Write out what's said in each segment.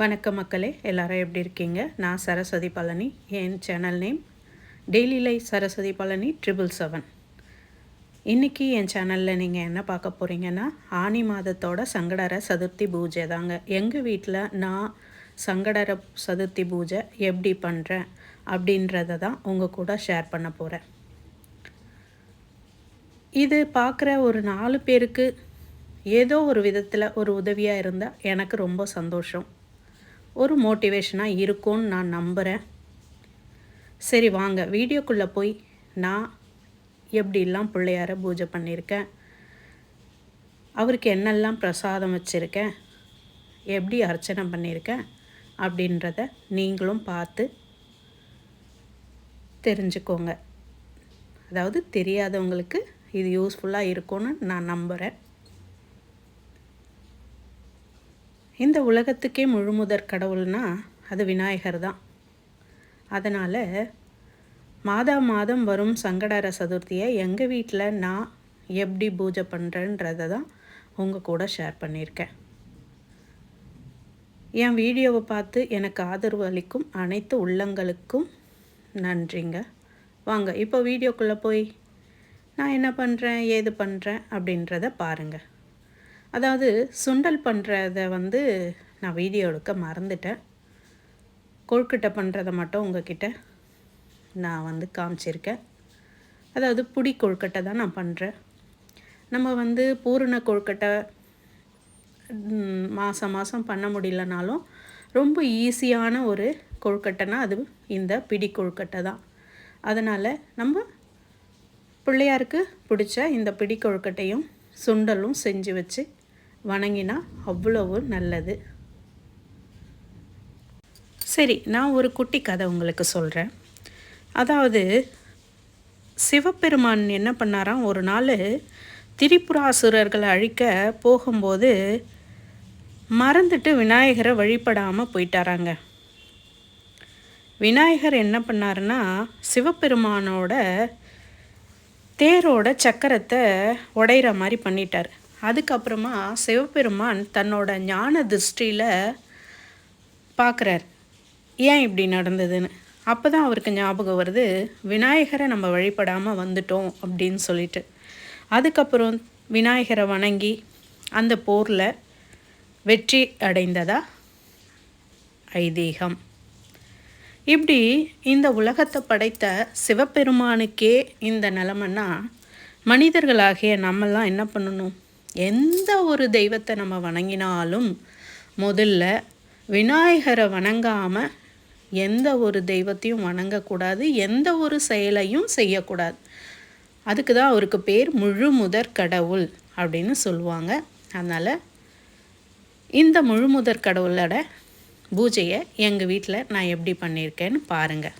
வணக்கம் மக்களே எல்லாரும் எப்படி இருக்கீங்க? நான் சரஸ்வதி பழனி என் channel name daily life Saraswathi Palani triple seven இன்றைக்கி என் சேனலில் நீங்கள் என்ன பார்க்க போகிறீங்கன்னா ஆனி மாதத்தோட சங்கடர சதுர்த்தி பூஜை தாங்க. எங்கள் வீட்டில் நான் சங்கடர சதுர்த்தி பூஜை எப்படி பண்ணுறேன் அப்படின்றத தான் உங்கள் கூட ஷேர் பண்ண போகிறேன் இது பார்க்குற ஒரு நாலு பேருக்கு ஏதோ ஒரு விதத்தில் ஒரு உதவியாக இருந்தால் எனக்கு ரொம்ப சந்தோஷம். ஒரு மோட்டிவேஷனாக இருக்கும்னு நான் நம்புகிறேன் சரி வாங்க. வீடியோக்குள்ளே போய் நான் எப்படிலாம் பிள்ளையார பூஜை பண்ணியிருக்கேன் அவருக்கு என்னெல்லாம் பிரசாதம் வச்சுருக்கேன் எப்படி அர்ச்சனை பண்ணியிருக்கேன் அப்படின்றத நீங்களும் பார்த்து தெரிஞ்சுக்கோங்க. அதாவது தெரியாதவங்களுக்கு இது யூஸ்ஃபுல்லாக இருக்கும்னு நான் நம்புகிறேன் இந்த உலகத்துக்கே முழுமுதற் கடவுள்னா அது விநாயகர் தான். அதனால் மாதா மாதம் வரும் சங்கடர சதுர்த்தியை எங்கள் வீட்டில் நான் எப்படி பூஜை பண்ணுறேன்றதை தான் உங்கள் கூட ஷேர் பண்ணியிருக்கேன். என் வீடியோவை பார்த்து எனக்கு ஆதரவு அளிக்கும் அனைத்து உள்ளங்களுக்கும் நன்றிங்க. வாங்க இப்போ வீடியோக்குள்ளே போய் நான் என்ன பண்ணுறேன் ஏது பண்ணுறேன் அப்படின்றத பாருங்கள் அதாவது சுண்டல் பண்ணுறத வந்து நான் வீடியோ எடுக்க மறந்துட்டேன். கொழுக்கட்டை பண்ணுறத மட்டும் உங்ககிட்ட நான் வந்து காமிச்சிருக்கேன். அதாவது புடி கொழுக்கட்டை தான் நான் பண்ணுறேன் நம்ம வந்து பூரண கொழுக்கட்டை மாதம் மாதம் பண்ண முடியலனாலும் ரொம்ப ஈஸியான ஒரு கொழுக்கட்டைனா அது இந்த பிடி கொழுக்கட்டை தான். அதனால் நம்ம பிள்ளையாருக்கு பிடிச்ச இந்த பிடி கொழுக்கட்டையும் சுண்டலும் செஞ்சு வச்சு வணங்கினா அவ்வளவு நல்லது. சரி நான் ஒரு குட்டி கதை உங்களுக்கு சொல்கிறேன் அதாவது சிவபெருமான் என்ன பண்ணாராம்? ஒரு நாள் திரிபுராசுரர்களை அழிக்க போகும்போது மறந்துட்டு விநாயகரை வழிபடாமல் போயிட்டாராங்க. விநாயகர் என்ன பண்ணாருன்னா சிவபெருமானோட தேரோட சக்கரத்தை உடையிற மாதிரி பண்ணிட்டார். அதுக்கப்புறமா சிவபெருமான் தன்னோட ஞான திருஷ்டியில் பார்க்குறார் ஏன் இப்படி நடந்ததுன்னு? அப்போ தான் அவருக்கு ஞாபகம் வருது விநாயகரை நம்ம வழிபடாமல் வந்துட்டோம் அப்படின்னு சொல்லிட்டு. அதுக்கப்புறம் விநாயகரை வணங்கி அந்த போரில் வெற்றி அடைந்ததா? ஐதீகம். இப்படி இந்த உலகத்தை படைத்த சிவபெருமானுக்கே இந்த நிலமைன்னா மனிதர்களாகிய நம்மெல்லாம் என்ன பண்ணணும்? எந்த ஒரு தெய்வத்தை நம்ம வணங்கினாலும் முதல்ல விநாயகரை வணங்காமல் எந்த ஒரு தெய்வத்தையும் வணங்கக்கூடாது எந்த ஒரு செயலையும் செய்யக்கூடாது. அதுக்கு தான் அவருக்கு பேர் முழு முதற் கடவுள் அப்படின்னு சொல்லுவாங்க. அதனால் இந்த முழு முதற் கடவுளோட பூஜையை எங்கள் வீட்டில் நான் எப்படி பண்ணியிருக்கேன்னு பாருங்கள்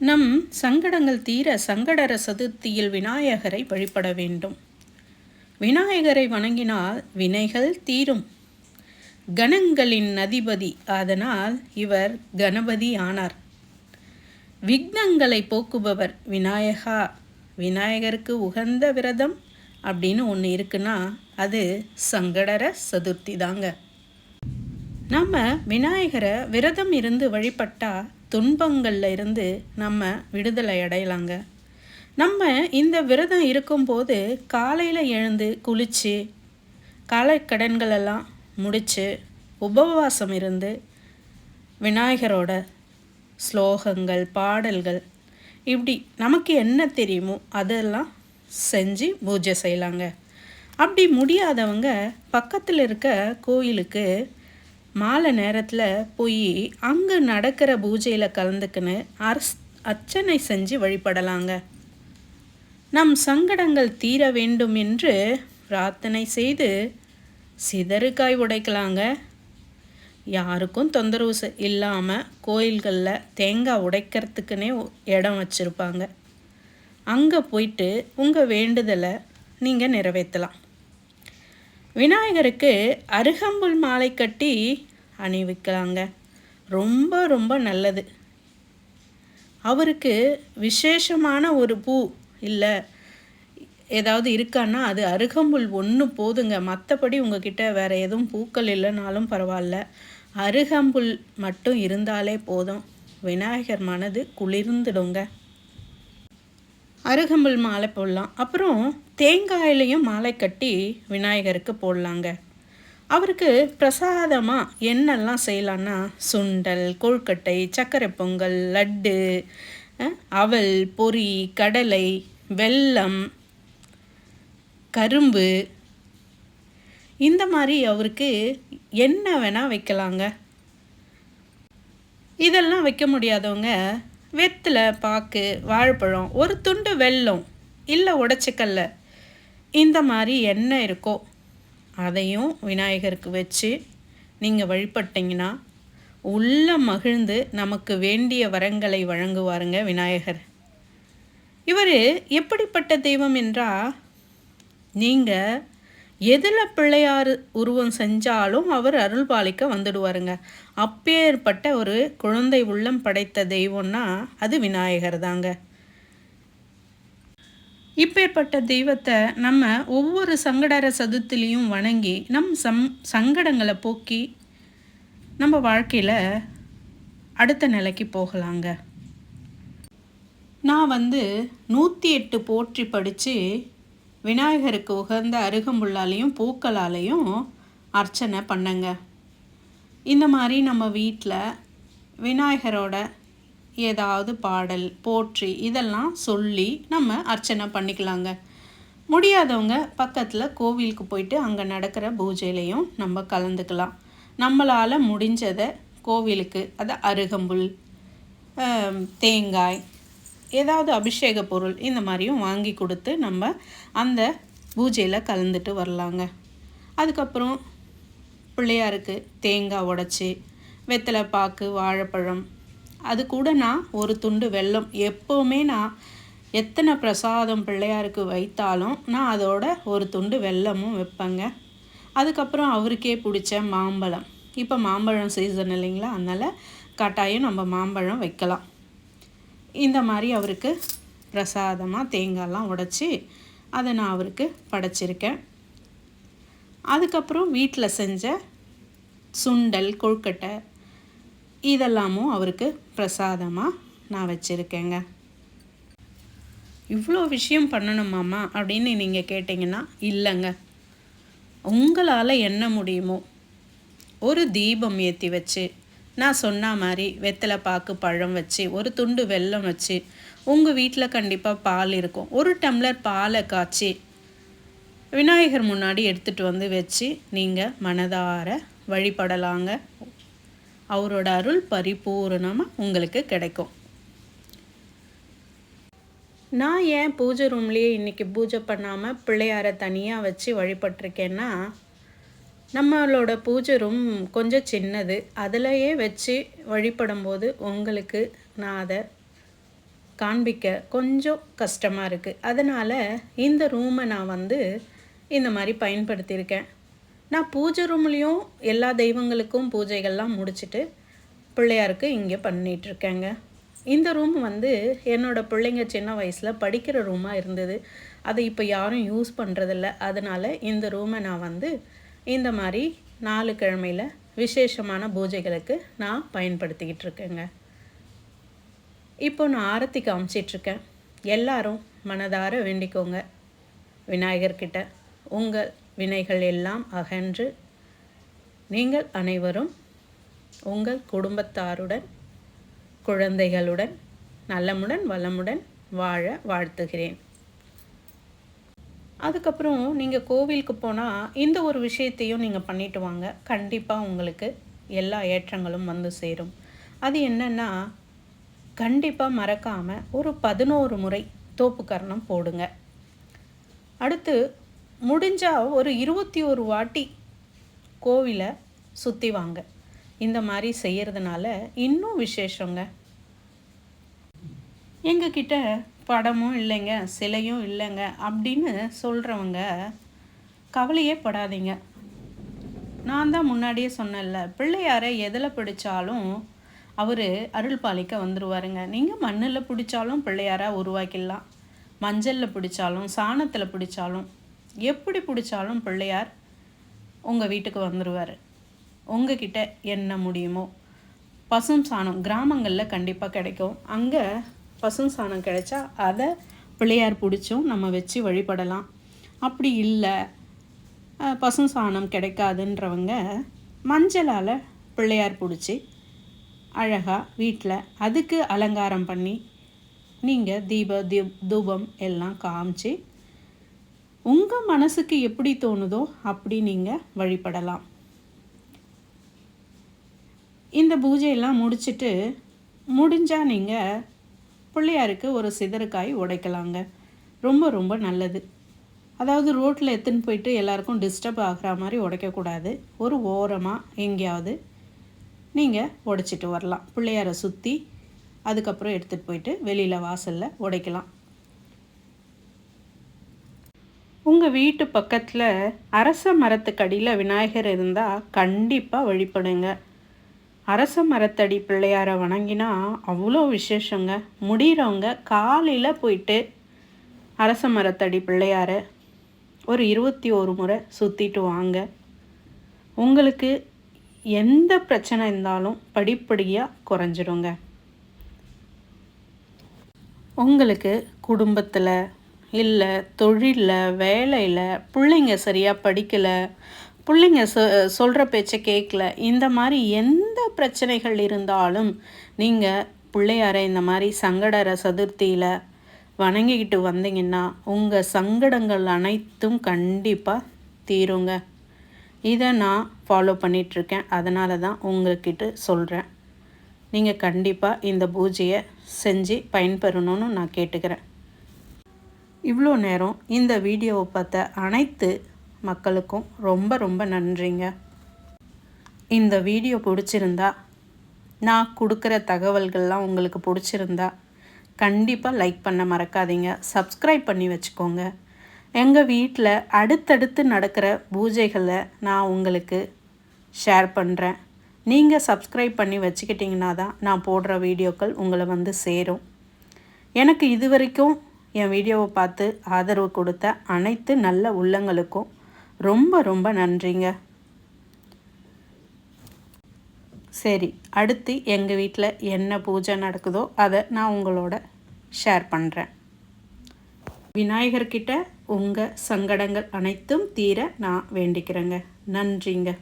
நம் சங்கடங்கள் தீர சங்கடர சதுர்த்தியில் விநாயகரை வழிபட வேண்டும். விநாயகரை வணங்கினால் வினைகள் தீரும். கணங்களின் அதிபதி அதனால் இவர் கணபதி ஆனார். விக்னங்களை போக்குபவர் விநாயகா. விநாயகருக்கு உகந்த விரதம் அப்படின்னு ஒன்று இருக்குன்னா அது சங்கடர சதுர்த்தி தாங்க. நம்ம விநாயகரை விரதம் இருந்து வழிபட்டால் துன்பங்களில் இருந்து நம்ம விடுதலை அடையலாங்க. நம்ம இந்த விரதம் இருக்கும்போது காலையில் எழுந்து குளித்து காலை கடன்களெல்லாம் முடித்து உபவாசம் இருந்து விநாயகரோட ஸ்லோகங்கள் பாடல்கள் இப்படி நமக்கு என்ன தெரியுமோ அதெல்லாம் செஞ்சு பூஜை செய்யலாங்க. அப்படி முடியாதவங்க பக்கத்தில் இருக்க கோயிலுக்கு மாலை நேரத்தில் போய் அங்கே நடக்கிற பூஜையில் கலந்துக்குன்னு அர்ஸ் அர்ச்சனை செஞ்சு வழிபடலாங்க. நம் சங்கடங்கள் தீர வேண்டும் என்று பிரார்த்தனை செய்து சிதறுக்காய் உடைக்கலாங்க. யாருக்கும் தொந்தரவு இல்லாமல் கோயில்களில் தேங்காய் உடைக்கிறதுக்குன்னே இடம் வச்சுருப்பாங்க. அங்கே போயிட்டு உங்கள் வேண்டுதலை நீங்கள் நிறைவேற்றலாம். விநாயகருக்கு அருகம்புல் மாலை கட்டி அணிவிக்கலாங்க. ரொம்ப ரொம்ப நல்லது. அவருக்கு விசேஷமான ஒரு பூ இல்லை. ஏதாவது இருக்கான்னா அது அருகம்புல் ஒன்று போதுங்க. மற்றபடி உங்ககிட்ட வேறு எதுவும் பூக்கள் இல்லைனாலும் பரவாயில்ல. அருகம்புல் மட்டும் இருந்தாலே போதும். விநாயகர் மனது குளிர்ந்துடுங்க. அருகம்புல் மாலை போடலாம். அப்புறம் தேங்காயிலையும் மாலை கட்டி விநாயகருக்கு போடலாங்க. அவருக்கு பிரசாதமாக என்னெல்லாம் செய்யலான்னா சுண்டல் கொழுக்கட்டை சர்க்கரை பொங்கல் லட்டு அவல் பொரி கடலை வெல்லம் கரும்பு இந்த மாதிரி அவருக்கு என்ன வேணால் வைக்கலாங்க. இதெல்லாம் வைக்க முடியாதவங்க வெத்தலை பாக்கு வாழைப்பழம் ஒரு துண்டு வெல்லம் இல்லை உடச்சிக்கல்ல இந்த மாதிரி என்ன இருக்கோ அதையும் விநாயகருக்கு வச்சு நீங்கள் வழிபட்டிங்கன்னா உள்ள மகிழ்ந்து நமக்கு வேண்டிய வரங்களை வழங்குவாருங்க விநாயகர். இவர் எப்படிப்பட்ட தெய்வம் என்றால் நீங்கள் எதில் பிள்ளையார் உருவம் செஞ்சாலும் அவர் அருள் பாலிக்க வந்துடுவாருங்க. அப்பேற்பட்ட ஒரு குழந்தை உள்ளம் படைத்த தெய்வம்னா அது விநாயகர் தாங்க. இப்பேற்பட்ட தெய்வத்தை நம்ம ஒவ்வொரு சங்கடர சதுர்த்திலையும் வணங்கி நம் சம் சங்கடங்களை போக்கி நம்ம வாழ்க்கையில் அடுத்த நிலைக்கு போகலாங்க. நான் வந்து நூற்றி எட்டு போற்றி படித்து விநாயகருக்கு உகந்த அருகம்புல்லாலையும் பூக்களாலையும் அர்ச்சனை பண்ணங்க. இந்த மாதிரி நம்ம வீட்டில் விநாயகரோட ஏதாவது பாடல் போற்றி இதெல்லாம் சொல்லி நம்ம அர்ச்சனை பண்ணிக்கலாங்க. முடியாதவங்க பக்கத்தில் கோவிலுக்கு போயிட்டு அங்கே நடக்கிற பூஜையிலையும் நம்ம கலந்துக்கலாம். நம்மளால் முடிஞ்சதை கோவிலுக்கு அது அருகம்புல் தேங்காய் ஏதாவது அபிஷேக பொருள் இந்த மாதிரியும் வாங்கி கொடுத்து நம்ம அந்த பூஜையில் கலந்துட்டு வரலாங்க. அதுக்கப்புறம் பிள்ளையாருக்கு தேங்காய் உடச்சி வெத்தலை பாக்கு வாழைப்பழம் அது கூட நான் ஒரு துண்டு வெல்லம். எப்போவுமே நான் எத்தனை பிரசாதம் பிள்ளையாருக்கு வைத்தாலும் நான் அதோட ஒரு துண்டு வெல்லமும் வைப்பேங்க. அதுக்கப்புறம் அவருக்கே பிடிச்ச மாம்பழம். இப்போ மாம்பழம் சீசன் இல்லைங்களா? அதனால் கட்டாயம் நம்ம மாம்பழம் வைக்கலாம். இந்த மாதிரி அவருக்கு பிரசாதமாக தேங்காயெல்லாம் உடச்சி அதை நான் அவருக்கு படைச்சிருக்கேன். அதுக்கப்புறம் வீட்டில் செஞ்ச சுண்டல் கொழுக்கட்டை இதெல்லாமும் அவருக்கு பிரசாதமாக நான் வச்சுருக்கேங்க. இவ்வளோ விஷயம் பண்ணணுமாம்மா அப்படின்னு நீங்கள் கேட்டிங்கன்னா இல்லைங்க. உங்களால் என்ன முடியுமோ ஒரு தீபம் ஏற்றி வச்சு நான் சொன்ன மாதிரி வெத்தலை பாக்கு பழம் வச்சு ஒரு துண்டு வெல்லம் வச்சு உங்கள் வீட்டில் கண்டிப்பாக பால் இருக்கும். ஒரு டம்ளர் பாலை காய்ச்சி விநாயகர் முன்னாடி எடுத்துகிட்டு வந்து வச்சு நீங்கள் மனதார வழிபடலாங்க. அவரோட அருள் பரிபூரணமாக உங்களுக்கு கிடைக்கும். நான் ஏன் பூஜை ரூம்லேயே இன்றைக்கி பூஜை பண்ணாமல் பிள்ளையாரை தனியாக வச்சு வழிபட்டிருக்கேன்னா நம்மளோட பூஜை ரூம் கொஞ்சம் சின்னது. அதிலையே வச்சு வழிபடும்போது உங்களுக்கு நான் அதை காண்பிக்க கொஞ்சம் கஷ்டமாக இருக்குது அதனால் இந்த ரூமை நான் வந்து இந்த மாதிரி பயன்படுத்தியிருக்கேன். நான் பூஜை ரூம்லேயும் எல்லா தெய்வங்களுக்கும் பூஜைகள்லாம் முடிச்சுட்டு பிள்ளையாருக்கு இங்கே பண்ணிகிட்ருக்கேங்க இந்த ரூம் வந்து என்னோடய பிள்ளைங்க சின்ன வயசில் படிக்கிற ரூமாக இருந்தது. அதை இப்போ யாரும் யூஸ் பண்ணுறதில்ல அதனால் இந்த ரூமை நான் வந்து இந்த மாதிரி நாலு கிழமையில் விசேஷமான பூஜைகளுக்கு நான் பயன்படுத்திக்கிட்டு இருக்கேங்க இப்போ நான் ஆரத்தி காமிச்சிட்ருக்கேன் எல்லாரும் மனதார வேண்டிக்கோங்க. விநாயகர்கிட்ட உங்கள் வினைகள் எல்லாம் அகன்று நீங்கள் அனைவரும் உங்கள் குடும்பத்தாருடன் குழந்தைகளுடன் நலமுடன் வளமுடன் வாழ வாழ்த்துகிறேன். அதுக்கப்புறம் நீங்கள் கோவிலுக்கு போனால் இந்த ஒரு விஷயத்தையும் நீங்கள் பண்ணிட்டு வாங்க. கண்டிப்பாக உங்களுக்கு எல்லா ஏற்றங்களும் வந்து சேரும். அது என்னென்னா கண்டிப்பாக மறக்காமல் ஒரு பதினோரு முறை தோப்புக்கரணம் போடுங்க. அடுத்து முடிஞ்சால் ஒரு இருபத்தி ஒரு வாட்டி கோவிலை சுற்றி வாங்க. இந்த மாதிரி செய்கிறதுனால இன்னும் விசேஷங்க. எங்ககிட்ட படமும் இல்லைங்க சிலையும் இல்லைங்க அப்படின்னு சொல்கிறவங்க கவலையே படாதீங்க. நான் தான் முன்னாடியே சொன்னேன்ல பிள்ளையாரை எதில் பிடிச்சாலும் அவர் அருள் பாலிக்க வந்துடுவாருங்க நீங்கள் மண்ணில் பிடிச்சாலும் பிள்ளையாராக உருவாக்கிடலாம். மஞ்சளில் பிடிச்சாலும் சாணத்தில் பிடிச்சாலும் எப்படி பிடிச்சாலும் பிள்ளையார் உங்கள் வீட்டுக்கு வந்துடுவார் உங்ககிட்ட என்ன முடியுமோ. பசும் சாணம் கிராமங்களில் கண்டிப்பாக கிடைக்கும். அங்கே பசும் சாணம் கிடைச்சா அதை பிள்ளையார் பிடிச்சும் நம்ம வச்சு வழிபடலாம். அப்படி இல்லை பசும் சாணம் கிடைக்காதுன்றவங்க மஞ்சளால் பிள்ளையார் பிடிச்சி அழகாக வீட்டில் அதுக்கு அலங்காரம் பண்ணி நீங்கள் தீப தீப் தூபம் எல்லாம் காமிச்சு உங்கள் மனசுக்கு எப்படி தோணுதோ அப்படி நீங்கள் வழிபடலாம். இந்த பூஜையெல்லாம் முடிச்சுட்டு முடிஞ்சால் நீங்கள் பிள்ளையாருக்கு ஒரு சிதறுக்காய் உடைக்கலாங்க. ரொம்ப ரொம்ப நல்லது. அதாவது ரோட்டில் எடுத்துன்னு போயிட்டு எல்லாருக்கும் டிஸ்டர்ப் ஆகிற மாதிரி உடைக்கக்கூடாது. ஒரு ஓரமாக எங்கேயாவது நீங்கள் உடைச்சிட்டு வரலாம். பிள்ளையாரை சுற்றி அதுக்கப்புறம் எடுத்துகிட்டு போயிட்டு வெளியில் வாசலில் உடைக்கலாம். உங்கள் வீட்டு பக்கத்தில் அரச மரத்துக்கடியில் விநாயகர் இருந்தால் கண்டிப்பாக வழிபடுங்க. அரச மரத்தடி பிள்ளையாரை வணங்கினா அவ்வளோ விசேஷங்க. முடிகிறவங்க காலையில் போயிட்டு அரச மரத்தடி பிள்ளையாரை ஒரு இருபத்தி ஒரு முறை சுற்றிட்டு வாங்க. உங்களுக்கு எந்த பிரச்சனை இருந்தாலும் படிப்படியாக குறைஞ்சிடுங்க. உங்களுக்கு குடும்பத்தில் இல்லை தொழிலில் வேலையில் பிள்ளைங்க சரியாக படிக்கலை பிள்ளைங்க சொ சொல்கிற பேச்சை கேட்கல இந்த மாதிரி எந்த பிரச்சனைகள் இருந்தாலும் நீங்கள் பிள்ளையாரை இந்த மாதிரி சங்கடர சதுர்த்தியில் வணங்கிக்கிட்டு வந்தீங்கன்னா உங்கள் சங்கடங்கள் அனைத்தும் கண்டிப்பாக தீருங்க. இதை நான் ஃபாலோ பண்ணிகிட்ருக்கேன் அதனால தான் உங்கள்கிட்ட சொல்கிறேன் நீங்கள் கண்டிப்பாக இந்த பூஜையை செஞ்சு பயன்பெறணும்னு நான் கேட்டுக்கிறேன். இவ்வளோ நேரம் இந்த வீடியோவை பார்த்த அனைத்து மக்களுக்கும் ரொம்ப ரொம்ப நன்றிங்க. இந்த வீடியோ பிடிச்சிருந்தா நான் கொடுக்குற தகவல்கள்லாம் உங்களுக்கு பிடிச்சிருந்தா கண்டிப்பாக லைக் பண்ண மறக்காதீங்க. சப்ஸ்கிரைப் பண்ணி வச்சுக்கோங்க. எங்கள் வீட்டில் அடுத்தடுத்து நடக்கிற பூஜைகளை நான் உங்களுக்கு ஷேர் பண்ணுறேன் நீங்கள் சப்ஸ்கிரைப் பண்ணி வச்சுக்கிட்டிங்கன்னா தான் நான் போடுற வீடியோக்கள் உங்களை வந்து சேரும். எனக்கு இது வரைக்கும் என் வீடியோவை பார்த்து ஆதரவு கொடுத்த அனைத்து நல்ல உள்ளங்களுக்கும் ரொம்ப ரொம்ப நன்றிங்க. சரி அடுத்து எங்கள் வீட்டில் என்ன பூஜை நடக்குதோ அதை நான் உங்களோட ஷேர் பண்ணுறேன் விநாயகர்கிட்ட உங்கள் சங்கடங்கள் அனைத்தும் தீர நான் வேண்டிக்கிறேங்க. நன்றிங்க.